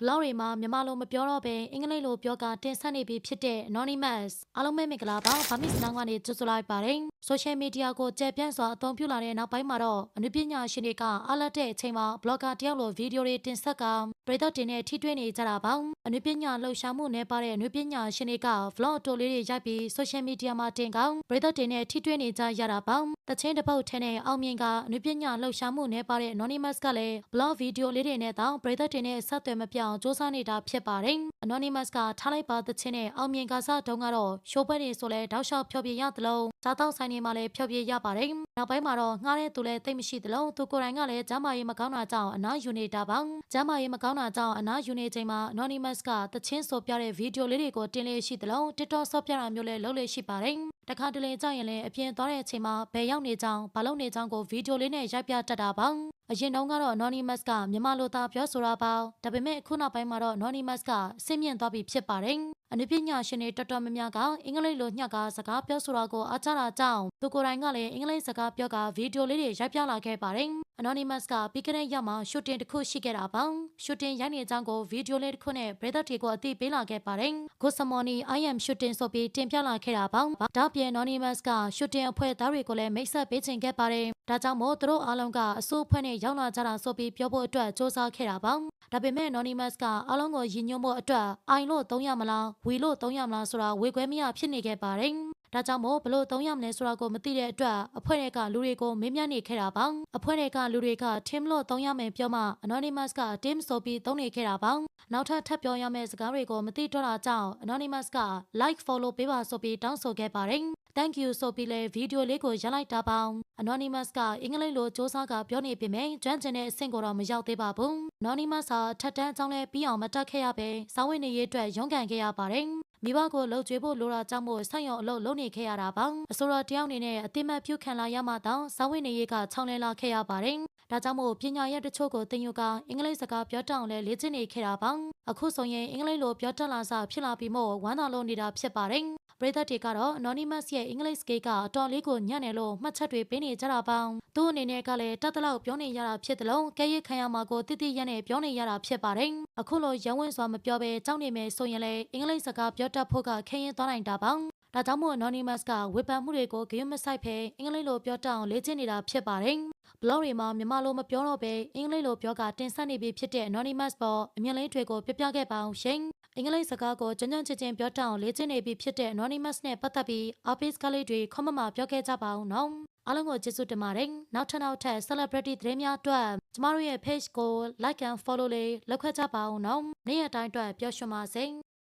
vlog တွေမှာမြန်မာလိုမပြောတော့ဘဲအင်္ဂလိပ်လိုပြောကတင်ဆက်နေပြီဖြစ်တဲ့ Anonymous အားလုံးပဲမင်္ဂလာပါဗာမစ်စနောင်းကနေကြိုဆိုလိုက်ပါတယ် social media ကိုကြက်ပြန့်စွာအသုံးပြုလာတဲ့နောက်ပိုင်းမှာတော့အနုပညာရှင်တွေကအားလက်တဲ့အချိန်မှာ blogger တယောက်လိုဗီဒီယိုတွေတင်ဆက်ကပရိသတ်တင်နဲ့ထိတွေ့နေကြတာပါ အနုပညာလှုပ်ရှားမှုနဲ့ပါတဲ့အနုပညာရှင်တွေက vlog တိုလေးတွေရိုက်ပြီး social media မှာတင်ကောင်းပရိသတ်တင်နဲ့ထိတွေ့နေကြရတာပါတချင်းတစ်ပုတ်ထဲနဲ့အောင်မြင်ကအနုပညာလှုပ်ရှားမှုနဲ့ပါတဲ့ Anonymous ကလည်း blog ဗီဒီယိုလေးတွေနဲ့တောင်ပရိသတ်တင်နဲ့ဆက်သွယ်မပြောင်းစူးစမ်းနေတာဖြစ်ပါတယ် Anonymous ကထားလိုက်ပါတချင်းနဲ့အောင်မြင်ကစားတုံးကတော့ရှိုးပွဲတွေဆိုလဲတောက်လျှောက်ဖျော်ပြရသလိုစားတောက်ဆိုင်တွေမှာလည်းဖျော်ပြရပါတယ်နောက်ပိုင်းမှာတော့ငှားတဲ့သူလည်းသိပ်မရှိသလိုသူကိုယ်တိုင်ကလည်းကျမ်းမာရေးမကောင်းတာကြောင့်အနားယူနေတာပါကျမ်းမာရေးမကောင်းတာကြောင့်အနားယူနေချိန်မှာ Anonymous ကတချင်းဆိုပြတဲ့ဗီဒီယိုလေးတွေကိုတင်လေရှိသလို TikTok ဆော့ပြတာမျိုးလည်းလုပ်လေရှိပါတယ်တခါတလေကြောင့်ရင်လည်းအပြင်သွားတဲ့အချိန်မှာဘယ်ရောက်နေကြောင်းဘာလုပ်နေကြောင်းကိုဗီဒီယိုလေးနဲ့ရိုက်ပြတတ်တာပါအရင်တုန်းကတော့ Anonymous ကမြန်မာလိုသားပြောဆိုတာပါဒါပေမဲ့အခုနောက်ပိုင်းမှာတော့ Anonymous ကဆင့်မြင့်သွားပြီဖြစ်ပါတယ် အနုပညာရှင်တွေတော်တော်များများကအင်္ဂလိပ်လိုညှက်ကစကားပြောဆိုတာကိုအားကျတာကြောင့်သူကိုယ်တိုင်ကလည်းအင်္ဂလိပ်စကားပြောကဗီဒီယိုလေးတွေရိုက်ပြလာခဲ့ပါတယ်။ Anonymous ကပြီးခဲ့တဲ့ရက်မှာရှူတင်တစ်ခုရှိခဲ့တာပါ။ရှူတင်ရိုက်နေကြောင်းကိုဗီဒီယိုလေးတစ်ခုနဲ့ပရိသတ်တွေကိုအသိပေးလာခဲ့ပါတယ်။ Good morning I am shooting ဆိုပြီးတင်ပြလာခဲ့တာပါ။ဒါ့အပြင် Anonymous ကရှူတင်အဖွဲ့သားတွေကိုလည်းမိတ်ဆက်ပေးခြင်းခဲ့ပါတယ်။ဒါကြောင့်မို့သူတို့အားလုံးကအစိုးအဖွဲ့နဲ့ရောက်လာကြတာဆိုပြီးပြောဖို့အတွက်စ조사ခဲ့တာပါ။ဒါပေမဲ့ Anonymous ကအားလုံးကိုရည်ညွှန်းဖို့အတွက် I လို့သုံးရမလား We လို့သုံးရမလားဆိုတာဝေခွဲမရဖြစ်နေခဲ့ပါတယ်။ ဒါကြောင့်မို့ဘလို့သုံးရမလဲဆိုတာကိုမသိတဲ့အတွက်အဖွဲ့တွေကလူတွေကိုမေးမြန်းနေခဲ့တာပါ။အဖွဲ့တွေကလူတွေက team လို့သုံးရမယ်ပြောမှ Anonymous က team ဆိုပြီးသုံးနေခဲ့တာပါ။နောက်ထပ်ထပ်ပြောရမယ့်စကားတွေကိုမသိတော့တာကြောင့် Anonymous က like follow ပေးပါဆိုပြီးတောင်းဆိုခဲ့ပါတယ်။ thank you ဆိုပြီးလဲဗီဒီယိုလေးကိုရလိုက်တာပါ။ Anonymous ကအင်္ဂလိပ်လိုစ조사ကပြောနေပေမဲ့ကျွမ်းကျင်တဲ့အဆင့်ကိုတော့မရောက်သေးပါဘူး။ Anonymous ဟာထက်တန်းအကြောင်းလဲပြီးအောင်မတက်ခဲ့ရပဲစောင်းဝင်နေရေးအတွက်ရုန်းကန်ခဲ့ရပါတယ်။ မိဘကိုလှုပ်ကြွေးဖို့လိုတာကြောင့်မို့ဆက်ရုံအလုပ်လုပ်နေခဲ့ရတာပါအဆိုတော်တယောက်အနေနဲ့အတိမတ်ပြုခံလာရမှတောင်စောင်းဝင်နေရေးကချောင်းလဲလာခဲ့ရပါတယ်ဒါကြောင့်မို့ပညာရပ်တချို့ကိုသင်ယူကအင်္ဂလိပ်စကားပြောတတ်အောင်လဲလေ့ကျင့်နေခဲ့တာပါအခုဆိုရင်အင်္ဂလိပ်လိုပြောတတ်လာစဖြစ်လာပြီးမို့ဝမ်းသာလို့နေတာဖြစ်ပါတယ် ပရိသတ်တွေကတော့ Anonymous ရဲ့အင်္ဂလိပ်စကေးကအတော်လေးကိုညံ့တယ်လို့မှတ်ချက်တွေပေးနေကြတာပါ။သူ့အနေနဲ့ကလည်းတတ်တလောက်ပြောနေရတာဖြစ်တယ်လို့ကဲရစ်ခံရမှာကိုတိတိရနဲ့ပြောနေရတာဖြစ်ပါတယ်။အခုလိုရုံးဝင်စွာမပြောဘဲကြောက်နေမယ်ဆိုရင်လည်းအင်္ဂလိပ်စကားပြောတတ်ဖို့ကခရင်သွားနိုင်တာပါ။ဒါကြောင့်မို့ Anonymous ကဝေဖန်မှုတွေကိုဂရုမစိုက်ဖဲအင်္ဂလိပ်လိုပြောတတ်အောင်လေ့ကျင့်နေတာဖြစ်ပါတယ်။ blog တွေမှာမြန်မာလိုမပြောတော့ဘဲအင်္ဂလိပ်လိုပြောကတင်ဆက်နေပြီဖြစ်တဲ့ Anonymous ပေါ်အမြင်လေးတွေကိုပြပြခဲ့ပါအောင်ရှင်။ အင်္ဂလိပ်စကားကိုကျွမ်းကျွမ်းကျင်ကျင်ပြောတတ်အောင်လေ့ကျင့်နေပြီဖြစ်တဲ့ Anonymous နဲ့ပတ်သက်ပြီး office ကလေးတွေခွန်မမပြောခဲ့ကြပါအောင်နော်။အားလုံးကိုကျေးဇူးတင်ပါတယ်။နောက်ထပ်နောက်ထပ် celebrity သတင်းများအတွက်ကျမတို့ရဲ့ page ကို like and follow လေးလုပ်ခဲ့ကြပါအောင်နော်။နေ့ရက်တိုင်းအတွက်ပျော်ရွှင်ပါစေ။